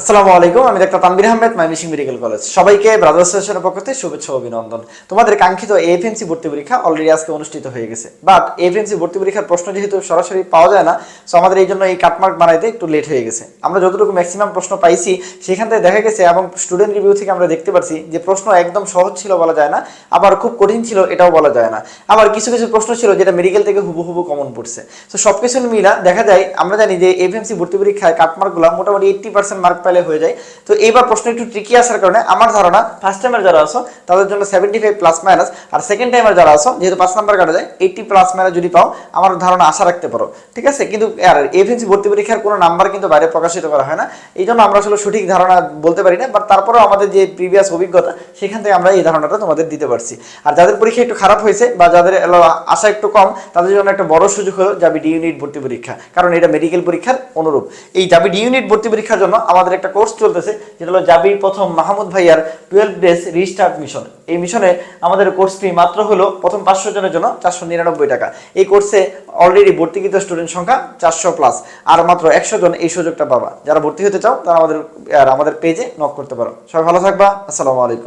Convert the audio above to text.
আসসালামু আলাইকুম, আমি doctor Tanvir Ahmed Mymensingh medical college. সবাইকে ব্রাদার্স অ্যাসোসিয়েশনের পক্ষ থেকে শুভেচ্ছা অভিনন্দন। তোমাদের কাঙ্ক্ষিত এফএমসি ভর্তি পরীক্ষা অলরেডি আজকে অনুষ্ঠিত হয়ে গেছে। বাট এফএমসি ভর্তি পরীক্ষার প্রশ্ন যেহেতু সরাসরি পাওয়া যায় না সো আমাদের এই জন্য এই কাটমার্ক বানাইতে একটু লেট হয়ে গেছে। আমরা যতটুকু ম্যাক্সিমাম প্রশ্ন পাইছি, সেখান থেকে দেখা গেছে এবং স্টুডেন্ট রিভিউ থেকে আমরা দেখতে পারছি যে প্রশ্ন একদম সহজ ছিল বলা যায় না, আবার খুব কঠিন ছিল এটাও বলা যায় না। আবার কিছু কিছু প্রশ্ন ছিল যেটা মেডিকেল থেকে হুবহু কমন পড়ছে। তো সবকিছু মিলা, দেখা যায়, আমরা জানি যে এফএমসি ভর্তি পরীক্ষায় কাটমার্কগুলো মোটামুটি এইট্টি পার্সেন্ট মার্ক পেলে হয়ে যায়। তো এইবার প্রশ্ন একটু ট্রিকি আসার কারণে আমার ধারণা ফার্স্ট টাইমের যারা আছো, তাদের জন্য সেভেন্টি ফাইভ প্লাস মাইনাস আর সেকেন্ড টাইমের যারা আছো, যেহেতু পাঁচ নাম্বার কাটা যায় এইট্টি প্লাস মাইনাস যদি পাও, আমার ধারণা আশা রাখতে পারো। ঠিক আছে? কিন্তু, আর এফএনসি ভর্তি পরীক্ষার কোনো নাম্বার কিন্তু বাইরে প্রকাশিত করা হয় না। এই জন্য আমরা আসলে সঠিক ধারণা বলতে পারি না বাট তারপরেও আমাদের যে প্রিভিয়াস অভিজ্ঞতা, সেখান থেকে আমরা এই ধারণাটা তোমাদের দিতে পারছি। আর যাদের পরীক্ষা একটু খারাপ হয়েছে, বা যাদের আশা একটু কম, তাদের জন্য একটা বড় সুযোগ হলো যাবি ডি ইউনিট ভর্তি পরীক্ষা, কারণ এটা মেডিকেল পরীক্ষার অনুরূপ। এই যাবি ডি ইউনিট ভর্তি পরীক্ষার জন্য আমাদের একটা কোর্স চলতেছে, যেটা হলো জাবির প্রথম মাহমুদ ভাইয়ার টুয়েলভ ডেজ রিস্টার্ট মিশন এই মিশনে আমাদের কোর্স ফি মাত্র হলো প্রথম পাঁচশো জনের জন্য চারশো নিরানব্বই টাকা। এই কোর্সে অলরেডি ভর্তিকৃত স্টুডেন্ট সংখ্যা চারশো প্লাস আর মাত্র একশো জন এই সুযোগটা পাবা। যারা ভর্তি হতে চাও, তারা আমাদের, আর আমাদের পেজে নক করতে পারো। সবাই ভালো থাকবা, আসসালামু আলাইকুম।